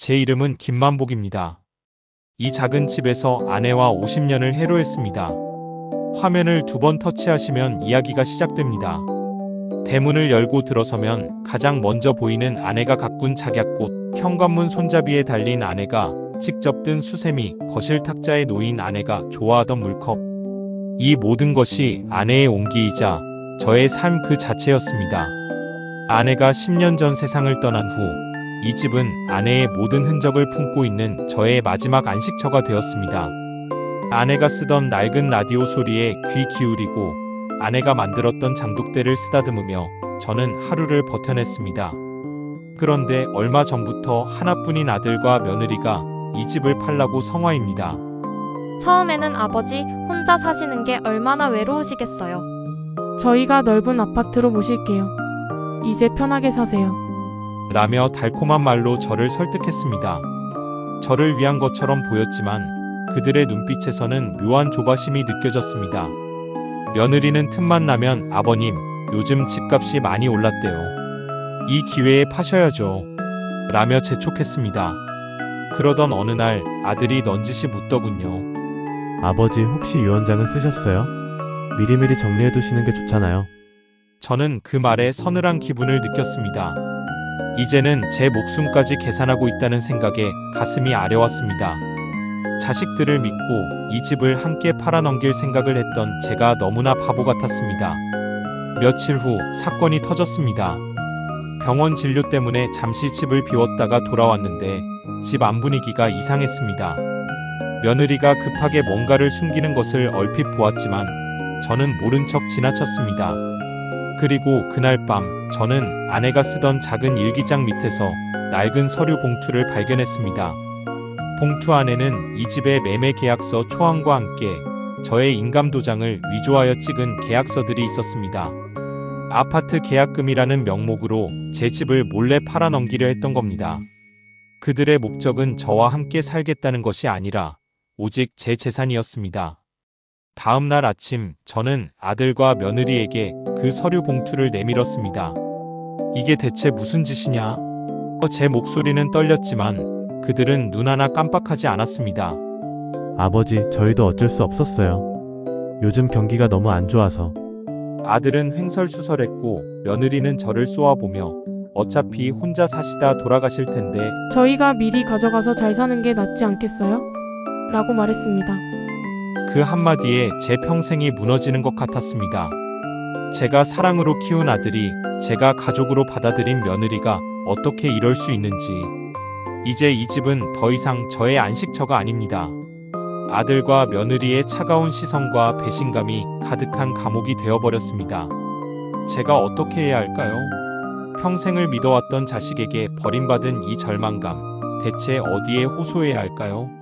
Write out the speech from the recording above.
제 이름은 김만복입니다. 이 작은 집에서 아내와 50년을 해로했습니다. 화면을 두 번 터치하시면 이야기가 시작됩니다. 대문을 열고 들어서면 가장 먼저 보이는 아내가 가꾼 작약꽃, 현관문 손잡이에 달린 아내가 직접 뜬 수세미, 거실 탁자에 놓인 아내가 좋아하던 물컵. 이 모든 것이 아내의 온기이자 저의 삶 그 자체였습니다. 아내가 10년 전 세상을 떠난 후 이 집은 아내의 모든 흔적을 품고 있는 저의 마지막 안식처가 되었습니다. 아내가 쓰던 낡은 라디오 소리에 귀 기울이고 아내가 만들었던 장독대를 쓰다듬으며 저는 하루를 버텨냈습니다. 그런데 얼마 전부터 하나뿐인 아들과 며느리가 이 집을 팔라고 성화입니다. 처음에는 아버지 혼자 사시는 게 얼마나 외로우시겠어요. 저희가 넓은 아파트로 모실게요. 이제 편하게 사세요. 라며 달콤한 말로 저를 설득했습니다. 저를 위한 것처럼 보였지만 그들의 눈빛에서는 묘한 조바심이 느껴졌습니다. 며느리는 틈만 나면 아버님, 요즘 집값이 많이 올랐대요. 이 기회에 파셔야죠. 라며 재촉했습니다. 그러던 어느 날 아들이 넌지시 묻더군요. 아버지 혹시 유언장은 쓰셨어요? 미리미리 정리해 두시는 게 좋잖아요. 저는 그 말에 서늘한 기분을 느꼈습니다. 이제는 제 목숨까지 계산하고 있다는 생각에 가슴이 아려왔습니다. 자식들을 믿고 이 집을 함께 팔아넘길 생각을 했던 제가 너무나 바보 같았습니다. 며칠 후 사건이 터졌습니다. 병원 진료 때문에 잠시 집을 비웠다가 돌아왔는데 집 안 분위기가 이상했습니다. 며느리가 급하게 뭔가를 숨기는 것을 얼핏 보았지만 저는 모른 척 지나쳤습니다. 그리고 그날 밤 저는 아내가 쓰던 작은 일기장 밑에서 낡은 서류 봉투를 발견했습니다. 봉투 안에는 이 집의 매매 계약서 초안과 함께 저의 인감 도장을 위조하여 찍은 계약서들이 있었습니다. 아파트 계약금이라는 명목으로 제 집을 몰래 팔아넘기려 했던 겁니다. 그들의 목적은 저와 함께 살겠다는 것이 아니라 오직 제 재산이었습니다. 다음 날 아침 저는 아들과 며느리에게 그 서류 봉투를 내밀었습니다. 이게 대체 무슨 짓이냐? 제 목소리는 떨렸지만 그들은 눈 하나 깜빡하지 않았습니다. 아버지, 저희도 어쩔 수 없었어요. 요즘 경기가 너무 안 좋아서. 아들은 횡설수설했고 며느리는 저를 쏘아보며 어차피 혼자 사시다 돌아가실 텐데 저희가 미리 가져가서 잘 사는 게 낫지 않겠어요? 라고 말했습니다. 그 한마디에 제 평생이 무너지는 것 같았습니다. 제가 사랑으로 키운 아들이 제가 가족으로 받아들인 며느리가 어떻게 이럴 수 있는지. 이제 이 집은 더 이상 저의 안식처가 아닙니다. 아들과 며느리의 차가운 시선과 배신감이 가득한 감옥이 되어버렸습니다. 제가 어떻게 해야 할까요? 평생을 믿어왔던 자식에게 버림받은 이 절망감, 대체 어디에 호소해야 할까요?